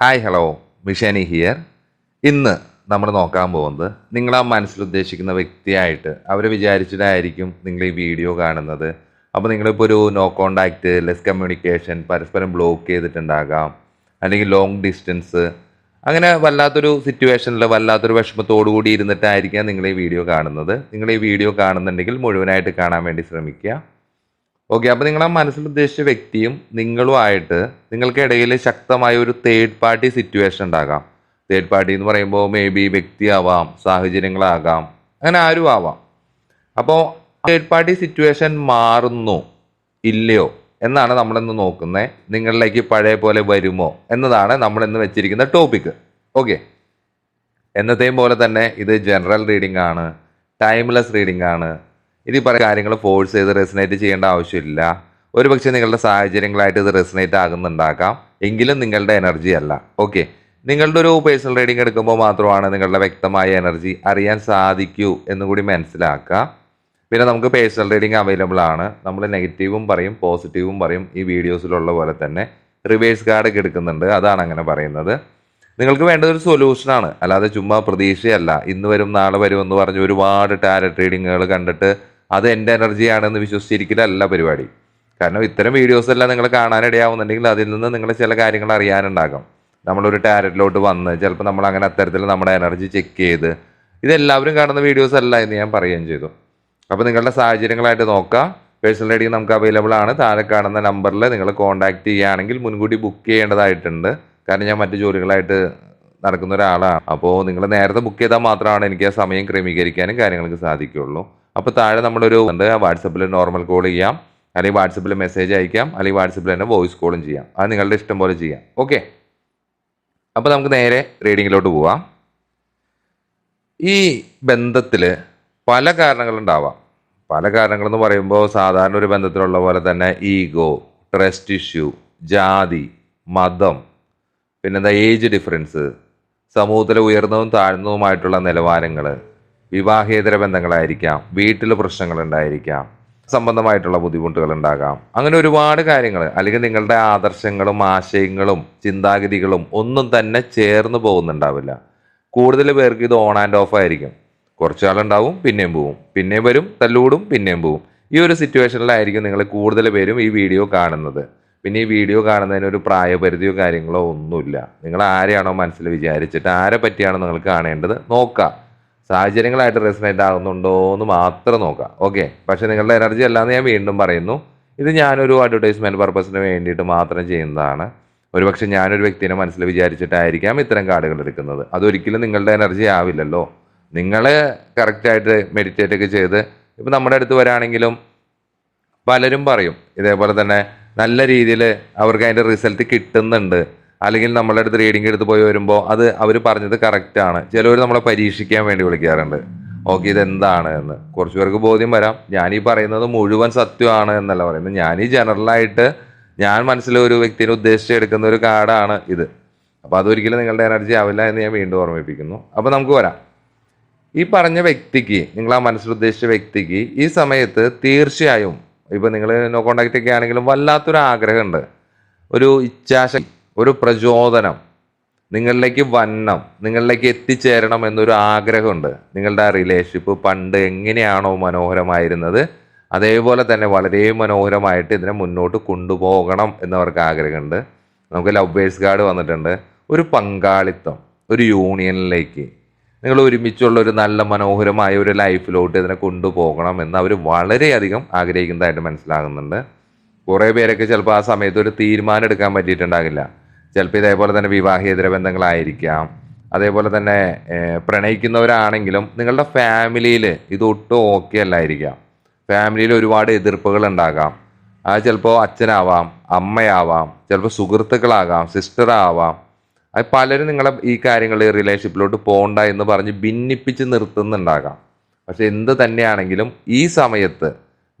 Hi hello മിഷാനി here ഇന്ന് നമ്മൾ നോക്കാൻ പോകുന്നത് നിങ്ങൾ ആ മനസ്സിൽ ഉദ്ദേശിക്കുന്ന വ്യക്തിയായിട്ട് അവർ വിചാരിച്ചിട്ടായിരിക്കും നിങ്ങൾ ഈ വീഡിയോ കാണുന്നത്. അപ്പോൾ നിങ്ങളിപ്പോൾ ഒരു നോ കോണ്ടാക്റ്റ് ലെസ് കമ്മ്യൂണിക്കേഷൻ പരസ്പരം ബ്ലോക്ക് ചെയ്തിട്ടുണ്ടാകാം. അല്ലെങ്കിൽ ലോങ് ഡിസ്റ്റൻസ് അങ്ങനെ വല്ലാത്തൊരു സിറ്റുവേഷനിൽ വല്ലാത്തൊരു വിഷമത്തോടു കൂടി ഇരുന്നിട്ടായിരിക്കാം നിങ്ങൾ ഈ വീഡിയോ കാണുന്നത്. നിങ്ങൾ ഈ വീഡിയോ കാണുന്നുണ്ടെങ്കിൽ മുഴുവനായിട്ട് കാണാൻ വേണ്ടി ശ്രമിക്കുക. ഓക്കെ അപ്പോൾ നിങ്ങളുടെ മനസ്സിൽ ഉദ്ദേശിച്ച വ്യക്തിയും നിങ്ങളുമായിട്ട് നിങ്ങൾക്കിടയിൽ ശക്തമായ ഒരു തേർഡ് പാർട്ടി സിറ്റുവേഷൻ ഉണ്ടാകാം. തേർഡ് പാർട്ടി എന്ന് പറയുമ്പോൾ മേ ബി വ്യക്തിയാവാം സാഹചര്യങ്ങളാകാം അങ്ങനെ ആരും ആവാം. അപ്പോൾ തേർഡ് പാർട്ടി സിറ്റുവേഷൻ മാറുന്നു ഇല്ലയോ എന്നാണ് നമ്മളിന്ന് നോക്കുന്നത് നിങ്ങളിലേക്ക് പഴയ പോലെ വരുമോ എന്നതാണ് നമ്മളിന്ന് വെച്ചിരിക്കുന്ന ടോപ്പിക്ക് ഓക്കെ എന്നത്തെയും പോലെ തന്നെ ഇത് ജനറൽ റീഡിംഗ് ആണ് ടൈംലെസ് റീഡിംഗ് ആണ്. ഇത് പല കാര്യങ്ങൾ ഫോഴ്സ് ചെയ്ത് റെസിനേറ്റ് ചെയ്യേണ്ട ആവശ്യമില്ല. ഒരുപക്ഷെ നിങ്ങളുടെ സാഹചര്യങ്ങളായിട്ട് ഇത് റെസിനേറ്റ് ആകുന്നുണ്ടാക്കാം എങ്കിലും നിങ്ങളുടെ എനർജി അല്ല. ഓക്കെ നിങ്ങളുടെ ഒരു പേഴ്സണൽ റീഡിംഗ് എടുക്കുമ്പോൾ മാത്രമാണ് നിങ്ങളുടെ വ്യക്തമായ എനർജി അറിയാൻ സാധിക്കൂ എന്ന് കൂടി മനസ്സിലാക്കുക. പിന്നെ നമുക്ക് പേഴ്സണൽ റീഡിംഗ് അവൈലബിൾ ആണ്. നമ്മൾ നെഗറ്റീവും പറയും പോസിറ്റീവും പറയും ഈ വീഡിയോസിലുള്ള പോലെ തന്നെ. റിവേഴ്സ് കാർഡ് എടുക്കുന്നുണ്ട്. അതാണ് അങ്ങനെ പറയുന്നത്. നിങ്ങൾക്ക് വേണ്ടത് ഒരു സൊല്യൂഷനാണ് അല്ലാതെ ചുമ്മാ പ്രതീക്ഷയല്ല. ഇന്ന് വരും നാളെ വരും എന്ന് പറഞ്ഞ് ഒരുപാട് ടാരറ്റ് റീഡിങ്ങുകൾ കണ്ടിട്ട് അത് എന്റെ എനർജിയാണെന്ന് വിശ്വസിച്ചിരിക്കലല്ല പരിപാടി കാരണം ഇത്തരം വീഡിയോസ് എല്ലാം നിങ്ങൾ കാണാനിടയാവുന്നുണ്ടെങ്കിൽ അതിൽ നിന്ന് നിങ്ങൾ ചില കാര്യങ്ങൾ അറിയാനുണ്ടാകും. നമ്മളൊരു ടാരറ്റിലോട്ട് വന്ന് ചിലപ്പോൾ നമ്മൾ അങ്ങനെ അത്തരത്തിൽ നമ്മുടെ എനർജി ചെക്ക് ചെയ്ത് ഇതെല്ലാവരും കാണുന്ന വീഡിയോസ് അല്ല എന്ന് ഞാൻ പറയുകയും ചെയ്തു. അപ്പോൾ നിങ്ങളുടെ സാഹചര്യങ്ങളായിട്ട് നോക്കാം. പേഴ്സണൽ റീഡിംഗ് നമുക്ക് അവൈലബിൾ ആണ്. താഴെ കാണുന്ന നമ്പറിൽ നിങ്ങൾ കോൺടാക്ട് ചെയ്യുകയാണെങ്കിൽ മുൻകൂട്ടി ബുക്ക് ചെയ്യേണ്ടതായിട്ടുണ്ട്. കാരണം ഞാൻ മറ്റു ജോലികളായിട്ട് നടക്കുന്ന ഒരാളാണ്. അപ്പോൾ നിങ്ങൾ നേരത്തെ ബുക്ക് ചെയ്താൽ മാത്രമാണ് എനിക്ക് ആ സമയം ക്രമീകരിക്കാനും കാര്യങ്ങൾക്ക് സാധിക്കുകയുള്ളൂ. അപ്പോൾ താഴെ നമ്മളൊരു ഉണ്ട്. വാട്സപ്പിൽ നോർമൽ കോൾ ചെയ്യാം. അല്ലെങ്കിൽ വാട്സപ്പിൽ മെസ്സേജ് അയക്കാം. അല്ലെങ്കിൽ വാട്സപ്പിൽ തന്നെ വോയിസ് കോളും ചെയ്യാം. അത് നിങ്ങളുടെ ഇഷ്ടം പോലെ ചെയ്യാം. ഓക്കെ അപ്പോൾ നമുക്ക് നേരെ റീഡിങ്ങിലോട്ട് പോവാം. ഈ ബന്ധത്തിൽ പല കാരണങ്ങളുണ്ടാവാം. പല കാരണങ്ങളെന്ന് പറയുമ്പോൾ സാധാരണ ഒരു ബന്ധത്തിലുള്ള പോലെ തന്നെ ഈഗോ ട്രസ്റ്റ് ഇഷ്യൂ ജാതി മതം പിന്നെന്താ ഏജ് ഡിഫറൻസ് സമൂഹത്തിലെ ഉയർന്നതും താഴ്ന്നതുമായിട്ടുള്ള നിലവാരങ്ങൾ വിവാഹേതര ബന്ധങ്ങളായിരിക്കാം വീട്ടിൽ പ്രശ്നങ്ങൾ ഉണ്ടായിരിക്കാം സംബന്ധമായിട്ടുള്ള ബുദ്ധിമുട്ടുകൾ ഉണ്ടാകാം അങ്ങനെ ഒരുപാട് കാര്യങ്ങൾ അല്ലെങ്കിൽ നിങ്ങളുടെ ആദർശങ്ങളും ആശയങ്ങളും ചിന്താഗതികളും ഒന്നും തന്നെ ചേർന്ന് പോകുന്നുണ്ടാവില്ല. കൂടുതൽ പേർക്ക് ഇത് ഓൺ ആൻഡ് ഓഫ് ആയിരിക്കും. കുറച്ച് ആളുണ്ടാവും പിന്നെയും പോവും. പിന്നെയും വരും തല്ലൂടും പിന്നെയും പോവും. ഈ ഒരു സിറ്റുവേഷനിലായിരിക്കും നിങ്ങൾ കൂടുതൽ പേരും ഈ വീഡിയോ കാണുന്നത്. പിന്നെ ഈ വീഡിയോ കാണുന്നതിന് ഒരു പ്രായപരിധിയോ കാര്യങ്ങളോ ഒന്നുമില്ല. നിങ്ങൾ ആരെയാണോ മനസ്സിൽ വിചാരിച്ചിട്ട് ആരെ പറ്റിയാണോ നിങ്ങൾ കാണേണ്ടത്? നോക്കുക സാഹചര്യങ്ങളായിട്ട് റെസിനേറ്റ് ആകുന്നുണ്ടോ എന്ന് മാത്രം നോക്കാം. ഓക്കെ പക്ഷെ നിങ്ങളുടെ എനർജി അല്ലാന്ന് ഞാൻ വീണ്ടും പറയുന്നു. ഇത് ഞാനൊരു അഡ്വർടൈസ്മെന്റ് പർപ്പസിന് വേണ്ടിയിട്ട് മാത്രം ചെയ്യുന്നതാണ്. ഒരുപക്ഷെ ഞാനൊരു വ്യക്തിനെ മനസ്സിൽ വിചാരിച്ചിട്ടായിരിക്കാം ഇത്തരം കാർഡുകൾ എടുക്കുന്നത്. അതൊരിക്കലും നിങ്ങളുടെ എനർജി ആവില്ലല്ലോ. നിങ്ങൾ കറക്റ്റായിട്ട് മെഡിറ്റേറ്റ് ഒക്കെ ചെയ്ത് ഇപ്പം നമ്മുടെ അടുത്ത് വരാണെങ്കിലും പലരും പറയും ഇതേപോലെ തന്നെ നല്ല രീതിയിൽ അവർക്ക് അതിന്റെ റിസൾട്ട് കിട്ടുന്നുണ്ട്. അല്ലെങ്കിൽ നമ്മളുടെ അടുത്ത് റീഡിംഗ് എടുത്ത് പോയി വരുമ്പോൾ അത് അവർ പറഞ്ഞത് കറക്റ്റാണ് ചിലവർ നമ്മളെ പരീക്ഷിക്കാൻ വേണ്ടി വിളിക്കാറുണ്ട്. ഓക്കെ ഇതെന്താണ്? എന്ന്. കുറച്ച് പേർക്ക് ബോധ്യം വരാം. ഞാൻ ഈ പറയുന്നത് മുഴുവൻ സത്യമാണ് എന്നല്ല പറയുന്നത്. ഞാൻ ഈ ജനറലായിട്ട് ഞാൻ മനസ്സിൽ ഒരു വ്യക്തിനെ ഉദ്ദേശിച്ച് എടുക്കുന്ന ഒരു കാർഡാണ് ഇത്. അപ്പോൾ അതൊരിക്കലും നിങ്ങളുടെ എനർജി ആവില്ല എന്ന് ഞാൻ വീണ്ടും ഓർമ്മിപ്പിക്കുന്നു. അപ്പോൾ നമുക്ക് വരാം. ഈ പറഞ്ഞ വ്യക്തിക്ക് നിങ്ങൾ ആ മനസ്സിൽ ഉദ്ദേശിച്ച വ്യക്തിക്ക് ഈ സമയത്ത് തീർച്ചയായും ഇപ്പോൾ നിങ്ങൾ നോ കോണ്ടാക്റ്റ് ഒക്കെ ആണെങ്കിലും വല്ലാത്തൊരു ആഗ്രഹമുണ്ട്. ഒരു ഇച്ഛാശക്തി. ഒരു പ്രചോദനം നിങ്ങളിലേക്ക് വന്നം നിങ്ങളിലേക്ക് എത്തിച്ചേരണം എന്നൊരു ആഗ്രഹമുണ്ട്. നിങ്ങളുടെ ആ റിലേഷൻഷിപ്പ് പണ്ട് എങ്ങനെയാണോ മനോഹരമായിരുന്നത് അതേപോലെ തന്നെ വളരെ മനോഹരമായിട്ട് ഇതിനെ മുന്നോട്ട് കൊണ്ടുപോകണം എന്നവർക്ക് ആഗ്രഹമുണ്ട്. നമുക്ക് ലവ് ബേഴ്സ് കാർഡ് വന്നിട്ടുണ്ട്. ഒരു പങ്കാളിത്തം ഒരു യൂണിയനിലേക്ക് നിങ്ങൾ ഒരുമിച്ചുള്ള ഒരു നല്ല മനോഹരമായ ഒരു ലൈഫിലോട്ട് ഇതിനെ കൊണ്ടുപോകണം എന്ന് അവർ വളരെയധികം ആഗ്രഹിക്കുന്നതായിട്ട് മനസ്സിലാകുന്നുണ്ട്. കുറേ പേരൊക്കെ ചിലപ്പോൾ ആ സമയത്ത് ഒരു തീരുമാനം എടുക്കാൻ പറ്റിയിട്ടുണ്ടാകില്ല. ചിലപ്പോൾ ഇതേപോലെ തന്നെ വിവാഹേതര ബന്ധങ്ങളായിരിക്കാം. അതേപോലെ തന്നെ പ്രണയിക്കുന്നവരാണെങ്കിലും നിങ്ങളുടെ ഫാമിലിയിൽ ഇത് ഒട്ടും ഓക്കെ അല്ലായിരിക്കാം. ഫാമിലിയിൽ ഒരുപാട് എതിർപ്പുകൾ ഉണ്ടാകാം. അത് ചിലപ്പോൾ അച്ഛനാവാം അമ്മയാവാം ചിലപ്പോൾ സുഹൃത്തുക്കളാകാം സിസ്റ്റർ ആവാം അത് പലരും നിങ്ങളെ ഈ കാര്യങ്ങൾ റിലേഷൻഷിപ്പിലോട്ട് പോകണ്ട എന്ന് പറഞ്ഞ് ഭിന്നിപ്പിച്ച് നിർത്തുന്നുണ്ടാകാം. പക്ഷെ എന്ത് തന്നെയാണെങ്കിലും ഈ സമയത്ത്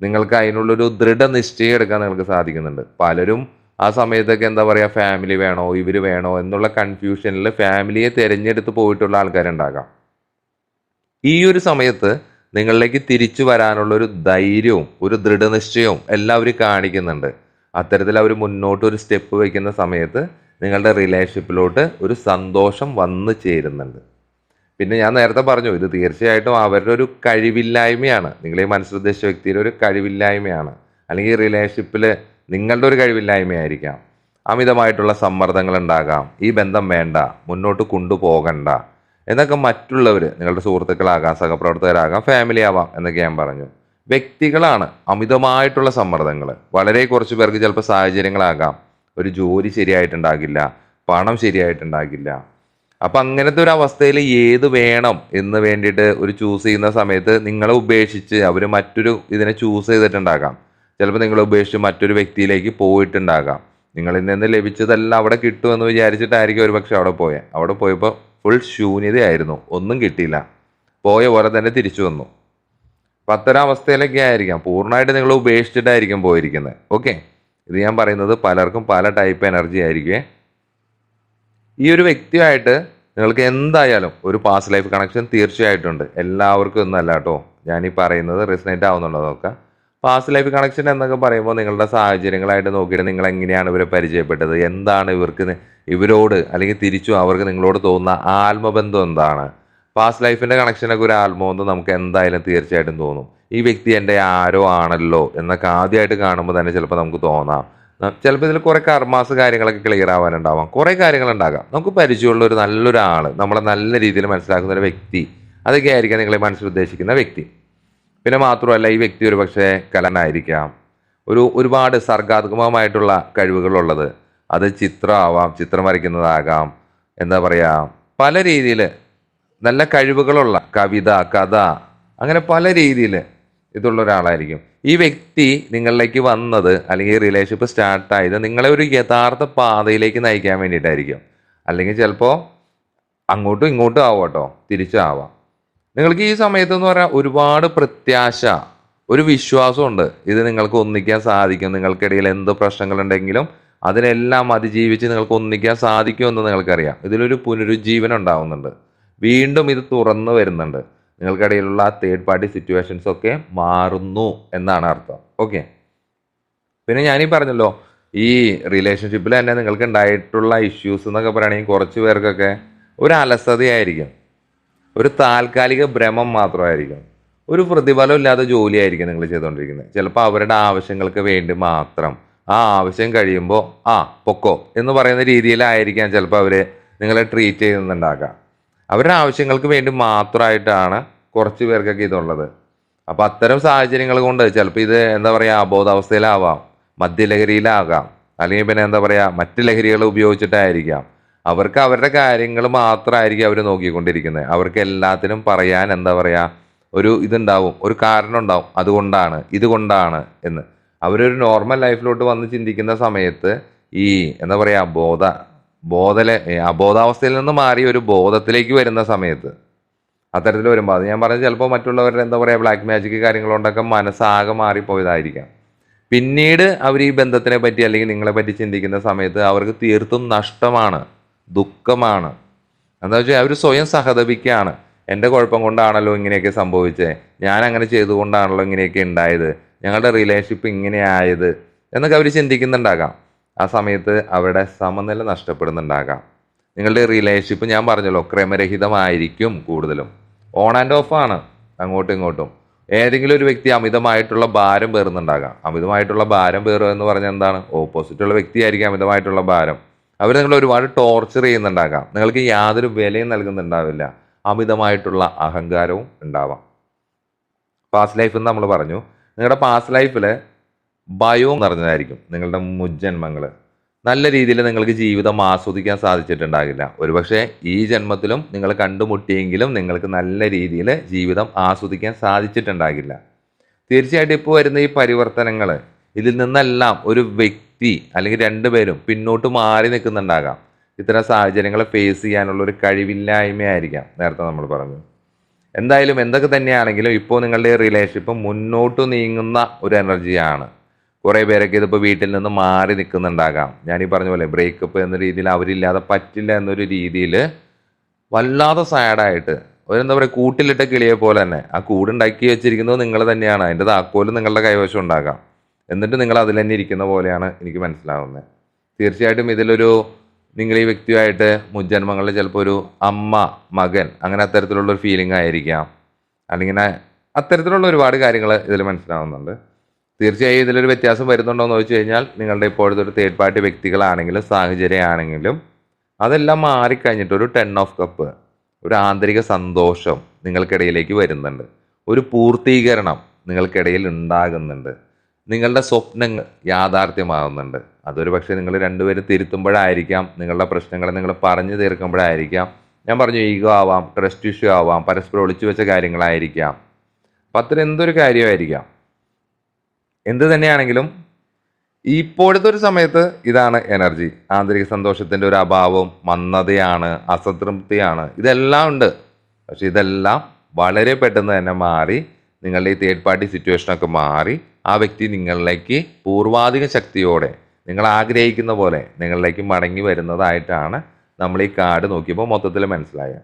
നിങ്ങൾക്ക് അതിനുള്ളൊരു ദൃഢനിശ്ചയം എടുക്കാൻ നിങ്ങൾക്ക് സാധിക്കുന്നുണ്ട്. പലരും ആ സമയത്തൊക്കെ എന്താ പറയുക ഫാമിലി വേണോ ഇവർ വേണോ എന്നുള്ള കൺഫ്യൂഷനിൽ ഫാമിലിയെ തിരഞ്ഞെടുത്ത് പോയിട്ടുള്ള ആൾക്കാരുണ്ടാകാം. ഈ ഒരു സമയത്ത് നിങ്ങളിലേക്ക് തിരിച്ചു വരാനുള്ള ഒരു ധൈര്യവും ഒരു ദൃഢനിശ്ചയവും എല്ലാവരും കാണിക്കുന്നുണ്ട്. അത്തരത്തിൽ അവർ മുന്നോട്ട് ഒരു സ്റ്റെപ്പ് വയ്ക്കുന്ന സമയത്ത് നിങ്ങളുടെ റിലേഷൻഷിപ്പിലോട്ട് ഒരു സന്തോഷം വന്നു ചേരുന്നുണ്ട്. പിന്നെ ഞാൻ നേരത്തെ പറഞ്ഞു ഇത് തീർച്ചയായിട്ടും അവരുടെ ഒരു കഴിവില്ലായ്മയാണ്. നിങ്ങളെ മനസ്സിലുദ്ദേശിച്ച വ്യക്തിയുടെ ഒരു കഴിവില്ലായ്മയാണ്. അല്ലെങ്കിൽ റിലേഷൻഷിപ്പിൽ നിങ്ങളുടെ ഒരു കഴിവില്ലായ്മയായിരിക്കാം. അമിതമായിട്ടുള്ള സമ്മർദ്ദങ്ങൾ ഉണ്ടാകാം ഈ ബന്ധം വേണ്ട. മുന്നോട്ട് കൊണ്ടുപോകണ്ട. എന്നൊക്കെ മറ്റുള്ളവർ നിങ്ങളുടെ സുഹൃത്തുക്കളാകാം സഹപ്രവർത്തകരാകാം ഫാമിലി ആവാം എന്നൊക്കെ ഞാൻ പറഞ്ഞു. വ്യക്തികളാണ് അമിതമായിട്ടുള്ള സമ്മർദ്ദങ്ങൾ വളരെ കുറച്ച് പേർക്ക് ചിലപ്പോൾ സാഹചര്യങ്ങളാകാം. ഒരു ജോലി ശരിയായിട്ടുണ്ടാകില്ല. പണം ശരിയായിട്ടുണ്ടാകില്ല. അപ്പം അങ്ങനത്തെ ഒരു അവസ്ഥയിൽ ഏത് വേണം എന്ന് വേണ്ടിയിട്ട് ഒരു ചൂസ് ചെയ്യുന്ന സമയത്ത് നിങ്ങളെ ഉപേക്ഷിച്ച് അവർ മറ്റൊരു ഇതിനെ ചൂസ് ചെയ്തിട്ടുണ്ടാകാം. ചിലപ്പോൾ നിങ്ങൾ ഉപേക്ഷിച്ച് മറ്റൊരു വ്യക്തിയിലേക്ക് പോയിട്ടുണ്ടാകാം. നിങ്ങളിൽ നിന്ന് ലഭിച്ചതെല്ലാം അവിടെ കിട്ടുമെന്ന് വിചാരിച്ചിട്ടായിരിക്കും ഒരു പക്ഷെ അവിടെ പോയത് അവിടെ പോയപ്പോൾ ഫുൾ ശൂന്യതയായിരുന്നു. ഒന്നും കിട്ടിയില്ല. പോയ പോലെ തന്നെ തിരിച്ചു വന്നു. അപ്പം അത്തരം അവസ്ഥയിലൊക്കെ ആയിരിക്കാം. പൂർണമായിട്ട് നിങ്ങൾ ഉപേക്ഷിച്ചിട്ടായിരിക്കും പോയിരിക്കുന്നത്. ഓക്കെ? ഇത് ഞാൻ പറയുന്നത് പലർക്കും പല ടൈപ്പ് എനർജി ആയിരിക്കുമേ ഈ ഒരു വ്യക്തിയായിട്ട് നിങ്ങൾക്ക് എന്തായാലും ഒരു പാസ് ലൈഫ് കണക്ഷൻ തീർച്ചയായിട്ടുണ്ട്. എല്ലാവർക്കും ഒന്നല്ല കേട്ടോ. ഞാൻ ഈ പറയുന്നത് റെസിനേറ്റ് ആവുന്നുണ്ടോ നോക്കാം. പാസ്റ്റ് ലൈഫ് കണക്ഷൻ എന്നൊക്കെ പറയുമ്പോൾ നിങ്ങളുടെ സാഹചര്യങ്ങളായിട്ട് നോക്കിയിട്ട് നിങ്ങൾ എങ്ങനെയാണ് ഇവരെ പരിചയപ്പെട്ടത്? എന്താണ് ഇവർക്ക് ഇവരോട് അല്ലെങ്കിൽ തിരിച്ചു അവർക്ക് നിങ്ങളോട് തോന്നുന്ന ആത്മബന്ധം എന്താണ്? പാസ്റ്റ് ലൈഫിന്റെ കണക്ഷനൊക്കെ ഒരു ആത്മബന്ധം നമുക്ക് എന്തായാലും തീർച്ചയായിട്ടും തോന്നും. ഈ വ്യക്തി എന്റെ ആരോ ആണല്ലോ എന്നൊക്കെ ആദ്യമായിട്ട് കാണുമ്പോൾ തന്നെ ചിലപ്പോൾ നമുക്ക് തോന്നാം. ചിലപ്പോൾ ഇതിൽ കുറേ കർമാസ് കാര്യങ്ങളൊക്കെ ക്ലിയർ ആവാനുണ്ടാവാം. കുറേ കാര്യങ്ങൾ ഉണ്ടാകാം. നമുക്ക് പരിചയമുള്ള ഒരു നല്ലൊരാൾ നമ്മളെ നല്ല രീതിയിൽ മനസ്സിലാക്കുന്ന ഒരു വ്യക്തി. അതൊക്കെ ആയിരിക്കാം നിങ്ങളെ മനസ്സിൽ ഉദ്ദേശിക്കുന്ന വ്യക്തി. പിന്നെ മാത്രമല്ല ഈ വ്യക്തി ഒരു പക്ഷേ കലനായിരിക്കാം. ഒരു ഒരുപാട് സർഗാത്മകമായിട്ടുള്ള കഴിവുകളുള്ളത്. അത് ചിത്രമാവാം ചിത്രം വരയ്ക്കുന്നതാകാം എന്താ പറയുക പല രീതിയിൽ നല്ല കഴിവുകളുള്ള കവിത കഥ അങ്ങനെ പല രീതിയിൽ ഇതുള്ള ഒരാളായിരിക്കും. ഈ വ്യക്തി നിങ്ങളിലേക്ക് വന്നത് അല്ലെങ്കിൽ റിലേഷൻഷിപ്പ് സ്റ്റാർട്ടായത് നിങ്ങളെ ഒരു യഥാർത്ഥ പാതയിലേക്ക് നയിക്കാൻ വേണ്ടിയിട്ടായിരിക്കും. അല്ലെങ്കിൽ ചിലപ്പോൾ അങ്ങോട്ടും ഇങ്ങോട്ടും ആവാം കേട്ടോ തിരിച്ചും ആവാം നിങ്ങൾക്ക് ഈ സമയത്ത് എന്ന് പറഞ്ഞാൽ ഒരുപാട് പ്രത്യാശ ഒരു വിശ്വാസമുണ്ട്. ഇത് നിങ്ങൾക്ക് ഒന്നിക്കാൻ സാധിക്കും. നിങ്ങൾക്കിടയിൽ എന്ത് പ്രശ്നങ്ങളുണ്ടെങ്കിലും അതിനെല്ലാം അതിജീവിച്ച് നിങ്ങൾക്ക് ഒന്നിക്കാൻ സാധിക്കുമെന്ന് നിങ്ങൾക്കറിയാം. ഇതിലൊരു പുനരുജ്ജീവനം ഉണ്ടാവുന്നുണ്ട്. വീണ്ടും ഇത് തുറന്നു വരുന്നുണ്ട്. നിങ്ങൾക്കിടയിലുള്ള ആ തേർഡ് പാർട്ടി സിറ്റുവേഷൻസ് ഒക്കെ മാറുന്നു എന്നാണ് അർത്ഥം. ഓക്കെ പിന്നെ ഞാനീ പറഞ്ഞല്ലോ ഈ റിലേഷൻഷിപ്പിൽ തന്നെ നിങ്ങൾക്ക് ഉണ്ടായിട്ടുള്ള ഇഷ്യൂസ് എന്നൊക്കെ പറയുകയാണെങ്കിൽ കുറച്ച് പേർക്കൊക്കെ ഒരു അലസതയായിരിക്കും. ഒരു താൽക്കാലിക ഭ്രമം മാത്രമായിരിക്കും ഒരു പ്രതിഫലം ഇല്ലാത്ത ജോലിയായിരിക്കും നിങ്ങൾ ചെയ്തുകൊണ്ടിരിക്കുന്നത്. ചിലപ്പോൾ അവരുടെ ആവശ്യങ്ങൾക്ക് വേണ്ടി മാത്രം. ആ ആവശ്യം കഴിയുമ്പോൾ ആ പൊക്കോ എന്ന് പറയുന്ന രീതിയിലായിരിക്കാം ചിലപ്പോൾ അവർ നിങ്ങളെ ട്രീറ്റ് ചെയ്യുന്നുണ്ടാക്കാം അവരുടെ ആവശ്യങ്ങൾക്ക് വേണ്ടി മാത്രമായിട്ടാണ് കുറച്ച് പേർക്കൊക്കെ ഇതുള്ളത്. അപ്പോൾ അത്തരം സാഹചര്യങ്ങൾ കൊണ്ട് ചിലപ്പോൾ ഇത് എന്താ പറയുക അബോധാവസ്ഥയിലാവാം മദ്യലഹരിയിലാകാം അല്ലെങ്കിൽ പിന്നെ എന്താ പറയുക മറ്റ് ലഹരികൾ ഉപയോഗിച്ചിട്ടായിരിക്കാം. അവർക്ക് അവരുടെ കാര്യങ്ങൾ മാത്രമായിരിക്കും അവർ നോക്കിക്കൊണ്ടിരിക്കുന്നത് അവർക്ക് എല്ലാത്തിനും പറയാൻ എന്താ പറയുക ഒരു ഇതുണ്ടാവും ഒരു കാരണം ഉണ്ടാവും. അതുകൊണ്ടാണ് ഇതുകൊണ്ടാണ് എന്ന്. അവരൊരു നോർമൽ ലൈഫിലോട്ട് വന്ന് ചിന്തിക്കുന്ന സമയത്ത് ഈ എന്താ പറയുക ബോധ ബോധല അബോധാവസ്ഥയിൽ നിന്ന് മാറി ഒരു ബോധത്തിലേക്ക് വരുന്ന സമയത്ത് അത്തരത്തിൽ വരുമ്പോൾ അത് ഞാൻ പറഞ്ഞത് ചിലപ്പോൾ മറ്റുള്ളവരുടെ എന്താ പറയുക ബ്ലാക്ക് മാജിക് കാര്യങ്ങളുകൊണ്ടൊക്കെ മനസ്സാകെ മാറിപ്പോയതായിരിക്കാം. പിന്നീട് അവർ ഈ ബന്ധത്തിനെ പറ്റി അല്ലെങ്കിൽ നിങ്ങളെ പറ്റി ചിന്തിക്കുന്ന സമയത്ത് അവർക്ക് തീർത്തും നഷ്ടമാണ്. ദുഃഖമാണ്. എന്താ വെച്ചാൽ അവർ സ്വയം സഹതപിക്കുകയാണ്. എന്റെ കുഴപ്പം കൊണ്ടാണല്ലോ ഇങ്ങനെയൊക്കെ സംഭവിച്ചത് ഞാൻ അങ്ങനെ ചെയ്തുകൊണ്ടാണല്ലോ ഇങ്ങനെയൊക്കെ ഉണ്ടായത്. ഞങ്ങളുടെ റിലേഷൻഷിപ്പ് ഇങ്ങനെ ആയത് എന്നൊക്കെ അവർ ചിന്തിക്കുന്നുണ്ടാകാം. ആ സമയത്ത് അവരുടെ സമനില നഷ്ടപ്പെടുന്നുണ്ടാകാം. നിങ്ങളുടെ റിലേഷൻഷിപ്പ് ഞാൻ പറഞ്ഞല്ലോ ക്രമരഹിതമായിരിക്കും കൂടുതലും. ഓൺ ആൻഡ് ഓഫ് ആണ് അങ്ങോട്ടും ഇങ്ങോട്ടും. ഏതെങ്കിലും ഒരു വ്യക്തി അമിതമായിട്ടുള്ള ഭാരം പേറുന്നുണ്ടാകാം. അമിതമായിട്ടുള്ള ഭാരം പേറുക എന്ന് പറഞ്ഞാൽ എന്താണ്? ഓപ്പോസിറ്റുള്ള വ്യക്തിയായിരിക്കും അമിതമായിട്ടുള്ള ഭാരം. അവർ നിങ്ങൾ ഒരുപാട് ടോർച്ചർ ചെയ്യുന്നുണ്ടാകാം. നിങ്ങൾക്ക് യാതൊരു വിലയും നൽകുന്നുണ്ടാവില്ല. അമിതമായിട്ടുള്ള അഹങ്കാരവും ഉണ്ടാവാം. പാസ്റ്റ് ലൈഫ് എന്ന് നമ്മൾ പറഞ്ഞു. നിങ്ങളുടെ പാസ്റ്റ് ലൈഫിൽ ഭയവും നിറഞ്ഞതായിരിക്കും. നിങ്ങളുടെ മുജ്ജന്മങ്ങൾ. നല്ല രീതിയിൽ നിങ്ങൾക്ക് ജീവിതം ആസ്വദിക്കാൻ സാധിച്ചിട്ടുണ്ടാകില്ല. ഒരുപക്ഷെ ഈ ജന്മത്തിലും നിങ്ങൾ കണ്ടുമുട്ടിയെങ്കിലും നിങ്ങൾക്ക് നല്ല രീതിയിൽ ജീവിതം ആസ്വദിക്കാൻ സാധിച്ചിട്ടുണ്ടാകില്ല. തീർച്ചയായിട്ടും ഇപ്പോൾ വരുന്ന ഈ പരിവർത്തനങ്ങൾ ഇതിൽ നിന്നെല്ലാം ഒരു വ്യക്തി അല്ലെങ്കിൽ രണ്ടുപേരും പിന്നോട്ട് മാറി നിൽക്കുന്നുണ്ടാകാം. ഇത്തരം സാഹചര്യങ്ങളെ ഫേസ് ചെയ്യാനുള്ള ഒരു കഴിവില്ലായ്മയായിരിക്കാം നേരത്തെ നമ്മൾ പറഞ്ഞു. എന്തായാലും എന്തൊക്കെ തന്നെയാണെങ്കിലും ഇപ്പോൾ നിങ്ങളുടെ റിലേഷൻഷിപ്പ് മുന്നോട്ട് നീങ്ങുന്ന ഒരു എനർജിയാണ് കുറേ പേരൊക്കെ ഇതിപ്പോൾ വീട്ടിൽ നിന്ന് മാറി നിൽക്കുന്നുണ്ടാകാം. ഞാൻ ഈ പറഞ്ഞ പോലെ ബ്രേക്കപ്പ് എന്ന രീതിയിൽ അവരില്ലാതെ പറ്റില്ല എന്നൊരു രീതിയിൽ വല്ലാതെ സാഡായിട്ട് അവരെന്താ പറയുക കൂട്ടിലിട്ട കിളിയെ പോലെ തന്നെ. ആ കൂടുണ്ടാക്കി വെച്ചിരിക്കുന്നത് നിങ്ങൾ തന്നെയാണ്. അതിന്റെ താക്കോലും നിങ്ങളുടെ കൈവശം ഉണ്ടാകാം. എന്നിട്ട് നിങ്ങൾ അതിൽ തന്നെ ഇരിക്കുന്ന പോലെയാണ് എനിക്ക് മനസ്സിലാവുന്നത്. തീർച്ചയായിട്ടും ഇതിലൊരു നിങ്ങൾ ഈ വ്യക്തിയുമായിട്ട് മുജ്ജന്മങ്ങളിൽ ചിലപ്പോൾ ഒരു അമ്മ മകൻ അങ്ങനെ അത്തരത്തിലുള്ള ഒരു ഫീലിംഗ് ആയിരിക്കാം. അല്ലെങ്കിൽ അത്തരത്തിലുള്ള ഒരുപാട് കാര്യങ്ങൾ ഇതിൽ മനസ്സിലാവുന്നുണ്ട്. തീർച്ചയായും ഇതിലൊരു വ്യത്യാസം വരുന്നുണ്ടോ എന്ന് ചോദിച്ചു കഴിഞ്ഞാൽ നിങ്ങളുടെ ഇപ്പോഴത്തെ ഒരു തേർഡ് പാർട്ടി വ്യക്തികളാണെങ്കിലും സാഹചര്യമാണെങ്കിലും അതെല്ലാം മാറിക്കഴിഞ്ഞിട്ട് ഒരു ടെൻ ഓഫ് കപ്പ് ഒരു ആന്തരിക സന്തോഷം നിങ്ങൾക്കിടയിലേക്ക് വരുന്നുണ്ട്. ഒരു പൂർത്തീകരണം നിങ്ങൾക്കിടയിൽ ഉണ്ടാകുന്നുണ്ട്. നിങ്ങളുടെ സ്വപ്നങ്ങൾ യാഥാർത്ഥ്യമാകുന്നുണ്ട് അതൊരു പക്ഷേ നിങ്ങൾ രണ്ടുപേരും തിരുത്തുമ്പോഴായിരിക്കാം. നിങ്ങളുടെ പ്രശ്നങ്ങൾ നിങ്ങൾ പറഞ്ഞു തീർക്കുമ്പോഴായിരിക്കാം. ഞാൻ പറഞ്ഞു ഈഗോ ആവാം ട്രസ്റ്റ് ഇഷ്യൂ ആവാം പരസ്പരം ഒളിച്ചു വെച്ച കാര്യങ്ങളായിരിക്കാം. അപ്പം എന്തൊരു കാര്യമായിരിക്കാം? എന്ത് തന്നെയാണെങ്കിലും ഇപ്പോഴത്തെ ഒരു സമയത്ത് ഇതാണ് എനർജി ആന്തരിക സന്തോഷത്തിന്റെ ഒരു അഭാവം മന്ദതയാണ് അസംതൃപ്തിയാണ്. ഇതെല്ലാം ഉണ്ട്. പക്ഷെ ഇതെല്ലാം വളരെ പെട്ടെന്ന് തന്നെ മാറി നിങ്ങളുടെ ഈ തേർഡ് പാർട്ടി സിറ്റുവേഷനൊക്കെ മാറി ആ വ്യക്തി നിങ്ങളിലേക്ക് പൂർവാധിക ശക്തിയോടെ നിങ്ങൾ ആഗ്രഹിക്കുന്ന പോലെ നിങ്ങളിലേക്ക് മടങ്ങി വരുന്നതായിട്ടാണ് നമ്മൾ ഈ കാർഡ് നോക്കിയപ്പോൾ മൊത്തത്തിൽ മനസ്സിലായത്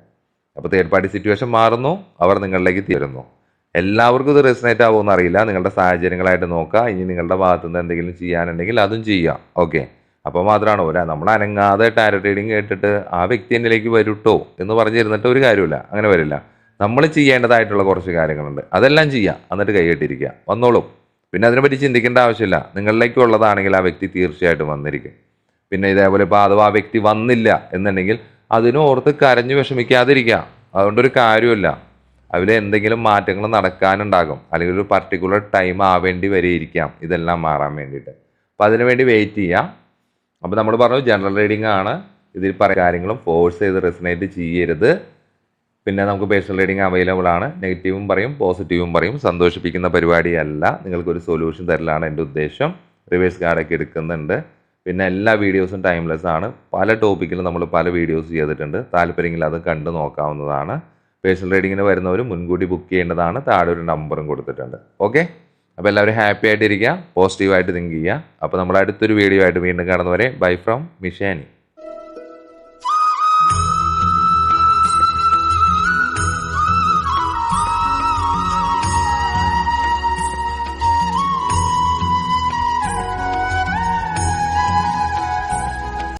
അപ്പോൾ തേർഡ് പാർട്ടി സിറ്റുവേഷൻ മാറുന്നു അവർ നിങ്ങളിലേക്ക് തീരുന്നു. എല്ലാവർക്കും ഇത് റെസിനേറ്റ് ആവുമെന്ന് അറിയില്ല. നിങ്ങളുടെ സാഹചര്യങ്ങളായിട്ട് നോക്കുക. ഇനി നിങ്ങളുടെ ഭാഗത്തു നിന്ന് എന്തെങ്കിലും ചെയ്യാനുണ്ടെങ്കിൽ അതും ചെയ്യാം. ഓക്കെ അപ്പോൾ മാത്രമാണ് ഒരാ നമ്മൾ അനങ്ങാതെ ടാരറ്റ് റീഡിങ് കേട്ടിട്ട് ആ വ്യക്തി എന്നിലേക്ക് വരൂട്ടോ എന്ന് പറഞ്ഞിരുന്നിട്ട് ഒരു കാര്യമില്ല. അങ്ങനെ വരില്ല. നമ്മൾ ചെയ്യേണ്ടതായിട്ടുള്ള കുറച്ച് കാര്യങ്ങളുണ്ട്. അതെല്ലാം ചെയ്യാം. എന്നിട്ട് കൈകെട്ടിരിക്കുക വന്നോളും. പിന്നെ അതിനെപ്പറ്റി ചിന്തിക്കേണ്ട ആവശ്യമില്ല. നിങ്ങളിലേക്ക് ഉള്ളതാണെങ്കിൽ ആ വ്യക്തി തീർച്ചയായിട്ടും വന്നിരിക്കും. പിന്നെ ഇതേപോലെ ഇപ്പോൾ അഥവാ ആ വ്യക്തി വന്നില്ല എന്നുണ്ടെങ്കിൽ അതിനോർത്ത് കരഞ്ഞു വിഷമിക്കാതിരിക്കുക. അതുകൊണ്ടൊരു കാര്യമില്ല അതിൽ എന്തെങ്കിലും മാറ്റങ്ങൾ നടക്കാനുണ്ടാകും. അല്ലെങ്കിൽ ഒരു പർട്ടിക്കുലർ ടൈം ആവേണ്ടി വരെയിരിക്കാം. ഇതെല്ലാം മാറാൻ വേണ്ടിയിട്ട്. അപ്പോൾ അതിന് വേണ്ടി വെയിറ്റ് ചെയ്യാം അപ്പോൾ നമ്മൾ പറഞ്ഞു ജനറൽ റീഡിംഗ് ആണ്. ഇതിൽ പറയുന്ന കാര്യങ്ങളും ഫോഴ്സ് ചെയ്ത് റെസിനേറ്റ് ചെയ്യരുത്. പിന്നെ നമുക്ക് പേഴ്സണൽ റീഡിംഗ് അവൈലബിൾ ആണ്. നെഗറ്റീവും പറയും പോസിറ്റീവും പറയും. സന്തോഷിപ്പിക്കുന്ന പരിപാടിയല്ല. നിങ്ങൾക്കൊരു സൊല്യൂഷൻ തരലാണ് എന്റെ ഉദ്ദേശം. റിവേഴ്സ് കാർഡൊക്കെ എടുക്കുന്നുണ്ട്. പിന്നെ എല്ലാ വീഡിയോസും ടൈംലെസ് ആണ്. പല ടോപ്പിക്കിലും നമ്മൾ പല വീഡിയോസ് ചെയ്തിട്ടുണ്ട്. താല്പര്യമെങ്കിൽ അത് കണ്ടു നോക്കാവുന്നതാണ്. പേഴ്സണൽ റീഡിങ്ങിന് വരുന്നവർ മുൻകൂട്ടി ബുക്ക് ചെയ്യേണ്ടതാണ്. താഴെ ഒരു നമ്പറും കൊടുത്തിട്ടുണ്ട്. ഓക്കെ അപ്പോൾ എല്ലാവരും ഹാപ്പി ആയിട്ടിരിക്കുക. പോസിറ്റീവായിട്ട് തിങ്ക് ചെയ്യുക. അപ്പോൾ നമ്മൾ അടുത്തൊരു വീഡിയോ ആയിട്ട് വീണ്ടും കാണുന്നവരെ ബൈ ഫ്രം മിഷാനി